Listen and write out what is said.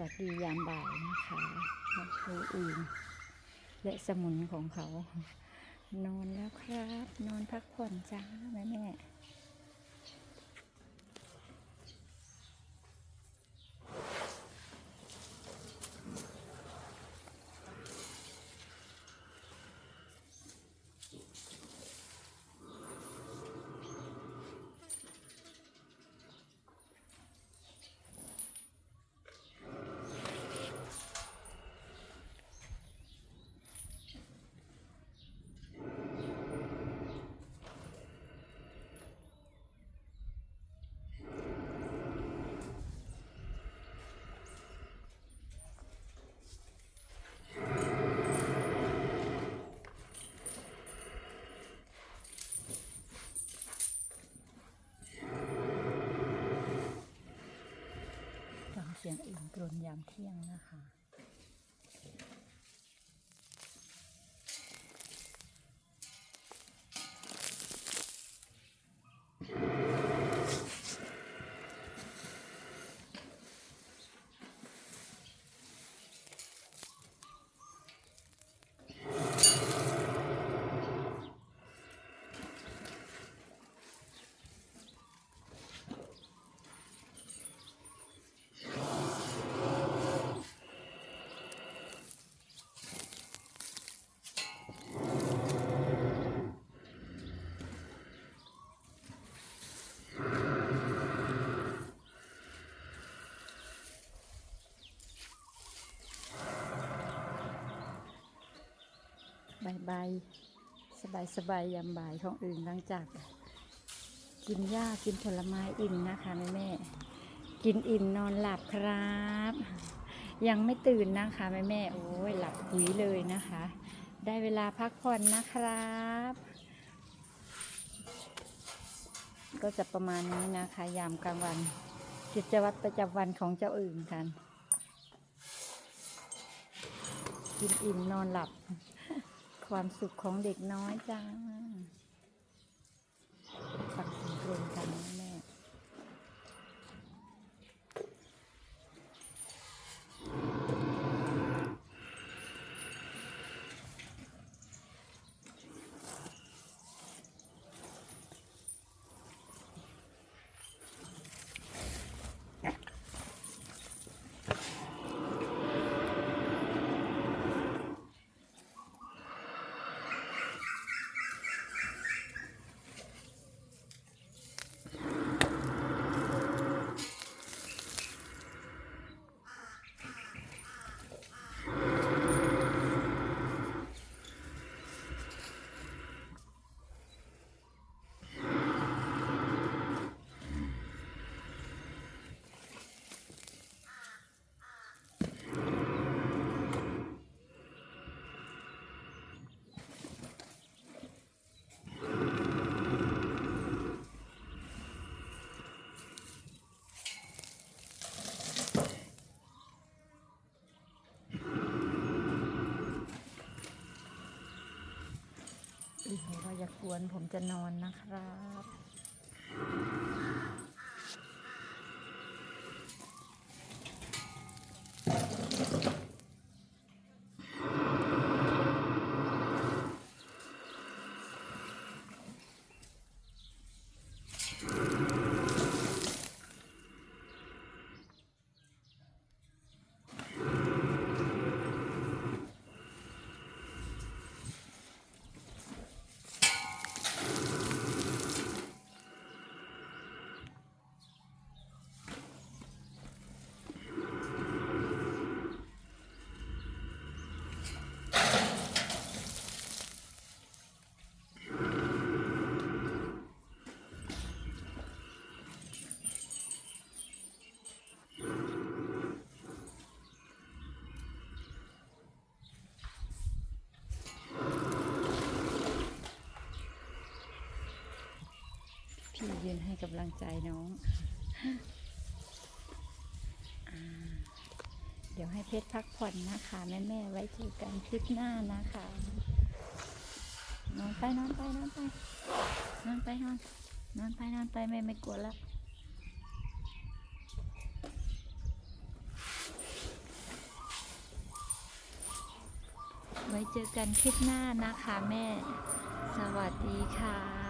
วัสดียามบ่ายนะคะมาดูอื่น และสมุนของเขา นอนแล้วครับ นอนพักผ่อนจ้าแม่แม่ สียงอื่นกรนยามเที่ยงนะคะ บายบสบายสบายยามบ่ายของอื่นหลังจากกินหญ้ากินผลไม้อิ่มนะคะแม่แม่กินอิ่มนอนหลับครับ ยังไม่ตื่นนะคะแม่แม่โอ้ยหลับหุยเลยนะคะ ได้เวลาพักผ่อนนะครับ ก็จะประมาณนี้นะคะ ยามกลางวัน กิจวัตรประจำวันของเจ้าอื่นกัน กินอิ่มนอนหลับ ความสุขของเด็กน้อยจ้า อีกบอกว่าอย่ากวนผมจะนอนนะครับ ที่ยืนให้กำลังใจน้อง เดี๋ยวให้เพชรพักผ่อนนะคะ แม่แม่ไว้เจอกันคลิปหน้านะคะ นอนไปนอนไปนอนไปนอนไปนอนนอนไปนอนไปแม่ไม่กลัวละไว้เจอกันคลิปหน้านะคะแม่ สวัสดีค่ะ